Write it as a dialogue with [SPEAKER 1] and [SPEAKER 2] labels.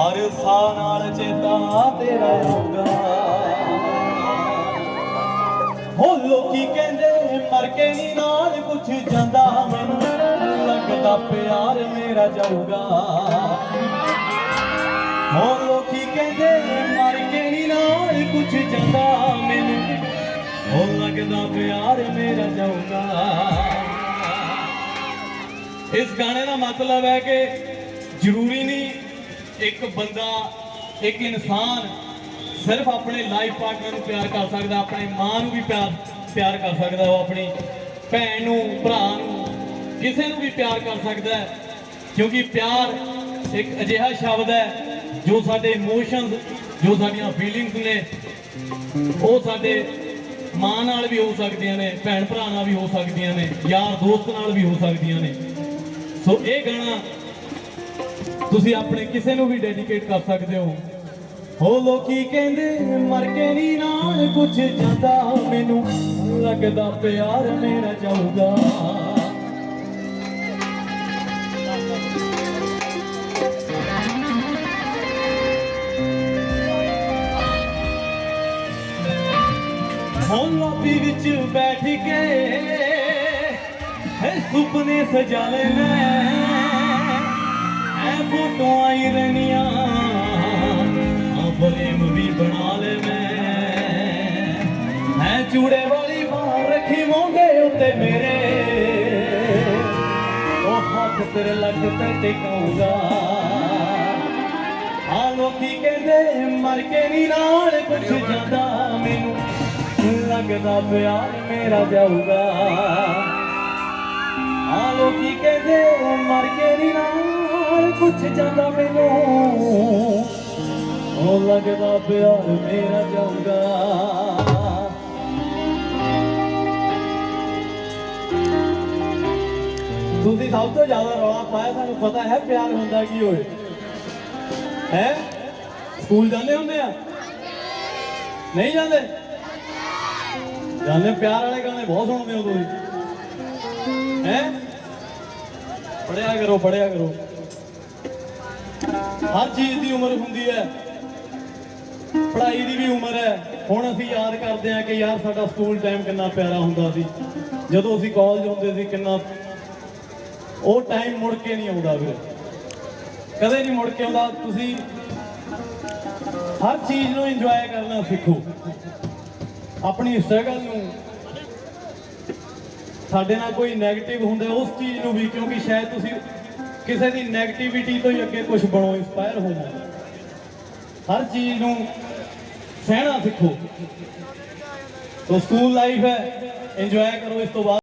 [SPEAKER 1] ਹਰ ਸਾਹ ਨਾਲ ਚੇਤਾ ਤੇਰਾ ਆਉਂਦਾ। ਹੋ ਲੋਕੀ ਕਹਿੰਦੇ, ਮਰ ਕੇ ਨਹੀਂ ਨਾਲ ਕੁਛ ਜਾਂਦਾ, ਮੈਨੂੰ ਲੱਗਦਾ ਪਿਆਰ ਮੇਰਾ ਜਾਊਗਾ। ਹੋ ਲੋਕੀ ਕਹਿੰਦੇ, ਮਰ ਕੇ ਨਹੀਂ ਨਾਲ ਕੁਛ ਜਾਂਦਾ, ਮੈਨੂੰ ਹੋ ਲੱਗਦਾ ਪਿਆਰ ਮੇਰਾ ਜਾਊਗਾ। ਇਸ ਗਾਣੇ ਦਾ ਮਤਲਬ ਹੈ ਕਿ ਜ਼ਰੂਰੀ ਨਹੀਂ ਇੱਕ ਬੰਦਾ, ਇੱਕ ਇਨਸਾਨ ਸਿਰਫ ਆਪਣੇ ਲਾਈਫ ਪਾਰਟਨਰ ਨੂੰ ਪਿਆਰ ਕਰ ਸਕਦਾ, ਆਪਣੇ ਮਾਂ ਨੂੰ ਵੀ ਪਿਆਰ ਪਿਆਰ ਕਰ ਸਕਦਾ ਉਹ ਆਪਣੀ, ਭੈਣ ਨੂੰ, ਭਰਾ ਨੂੰ, ਕਿਸੇ ਨੂੰ ਵੀ ਪਿਆਰ ਕਰ ਸਕਦਾ ਹੈ। ਕਿਉਂਕਿ ਪਿਆਰ ਇੱਕ ਅਜਿਹਾ ਸ਼ਬਦ ਹੈ ਜੋ ਸਾਡੇ ਇਮੋਸ਼ਨਸ ਜੋ ਸਾਡੀਆਂ ਫੀਲਿੰਗਸ ਨੇ, ਉਹ ਸਾਡੇ ਮਾਂ ਨਾਲ ਵੀ ਹੋ ਸਕਦੀਆਂ ਨੇ ਭੈਣ ਭਰਾ ਨਾਲ ਵੀ ਹੋ ਸਕਦੀਆਂ ਨੇ ਯਾਰ ਦੋਸਤ ਨਾਲ ਵੀ ਹੋ ਸਕਦੀਆਂ ਨੇ। ਸੋ ਇਹ ਗਾਣਾ ਤੁਸੀਂ ਆਪਣੇ ਕਿਸੇ ਨੂੰ ਵੀ ਡੈਡੀਕੇਟ ਕਰ ਸਕਦੇ ਹੋ। ਹੋ ਲੋਕੀ ਕਹਿੰਦੇ, ਮਰ ਕੇ ਨਹੀਂ ਨਾਲ ਕੁਝ ਜਾਂਦਾ, ਮੈਨੂੰ ਲੱਗਦਾ ਪਿਆਰ ਮੇਰਾ ਜਾਊਗਾ। ਹੋਲਾਪੀ ਵਿੱਚ ਬੈਠ ਕੇ ਹੈ ਸੁਪਨੇ ਸਜਾ ਲੈ ਮੈਂ ਫੋਟੋਆਂ ਹੀ ਰਹਿਣੀਆਂ। ਆ ਫਰੇਮ ਵੀ ਬਣਾ ਲੈ ਮੈਂ। ਮੈਂ ਚੂੜੇ ਵਾਲੀ ਬਾਹਰ ਰੱਖੀ ਮੋਢੇ ਉੱਤੇ ਮੇਰੇ। ਉਹ ਹੱਥ ਤੇਰੇ ਲੱਗ ਤੇ ਟਿਕਾਉਂਗਾ ਆ ਲੋਕੀ ਕਹਿੰਦੇ, ਮਰ ਕੇ ਨਹੀਂ ਨਾਲ ਕੁਝ ਜਾਂਦਾ ਮੈਨੂੰ ਲੱਗਦਾ ਪਿਆਰ ਮੇਰਾ ਜਾਊਗਾ। ਆ ਲੋਕੀ ਕਹਿੰਦੇ, ਮਰ ਕੇ ਨਹੀਂ ਨਾਲ ਕੁਝ ਜਾਂਦਾ ਮੈਨੂੰ। ਉਹ ਲੱਗਦਾ ਪਿਆਰ ਮੇਰਾ ਜਾਊਗਾ ਤੁਸੀਂ ਸਭ ਤੋਂ ਜ਼ਿਆਦਾ ਰੌਲਾ ਪਾਇਆ, ਸਾਨੂੰ ਪਤਾ ਹੈ ਪਿਆਰ ਹੁੰਦਾ ਕੀ ਹੋਏ। ਹੈ? ਸਕੂਲ ਜਾਂਦੇ ਹੁੰਦੇ ਆ? ਨਹੀਂ ਜਾਂਦੇ? ਜਾਂਦੇ ਪਿਆਰ ਵਾਲੇ ਗਾਣੇ ਬਹੁਤ ਸੁਣਦੇ ਹੋ ਤੁਸੀਂ। ਹੈ? ਪੜਿਆ ਕਰੋ ਪੜਿਆ ਕਰੋ। ਹਰ ਚੀਜ਼ ਦੀ ਉਮਰ ਹੁੰਦੀ ਹੈ। ਪੜ੍ਹਾਈ ਦੀ ਵੀ ਉਮਰ ਹੈ। ਹੁਣ ਅਸੀਂ ਯਾਦ ਕਰਦੇ ਹਾਂ ਕਿ ਯਾਰ ਸਾਡਾ ਸਕੂਲ ਟਾਈਮ ਕਿੰਨਾ ਪਿਆਰਾ ਹੁੰਦਾ ਸੀ। ਜਦੋਂ ਅਸੀਂ ਕਾਲਜ ਹੁੰਦੇ ਸੀ ਕਿੰਨਾ ਉਹ ਟਾਈਮ ਮੁੜ ਕੇ ਨਹੀਂ ਆਉਂਦਾ ਵੀਰੇ ਕਦੇ ਨਹੀਂ ਮੁੜ ਕੇ ਆਉਂਦਾ। ਤੁਸੀਂ ਹਰ ਚੀਜ਼ ਨੂੰ ਇੰਜੋਏ ਕਰਨਾ ਸਿੱਖੋ। ਆਪਣੀ ਸਟਰਗਲ ਨੂੰ। ਸਾਡੇ ਨਾਲ ਕੋਈ 네ਗੇਟਿਵ ਹੁੰਦਾ, ਉਸ ਚੀਜ਼ ਨੂੰ ਵੀ, ਕਿਉਂਕਿ ਸ਼ਾਇਦ ਤੁਸੀਂ ਕਿਸੇ ਦੀ 네ਗੇਟਿਵਿਟੀ ਤੋਂ ਹੀ ਅੱਗੇ ਕੁਝ ਬਣੋ ਇਨਸਪਾਇਰ ਹੋਵੋ ਹਰ ਚੀਜ਼ ਨੂੰ ਸਹਿਣਾ ਸਿੱਖੋ। ਸੋ ਸਕੂਲ ਲਾਈਫ ਹੈ ਇੰਜੋਏ ਕਰੋ, ਇਸ ਤੋਂ ਬਾਅਦ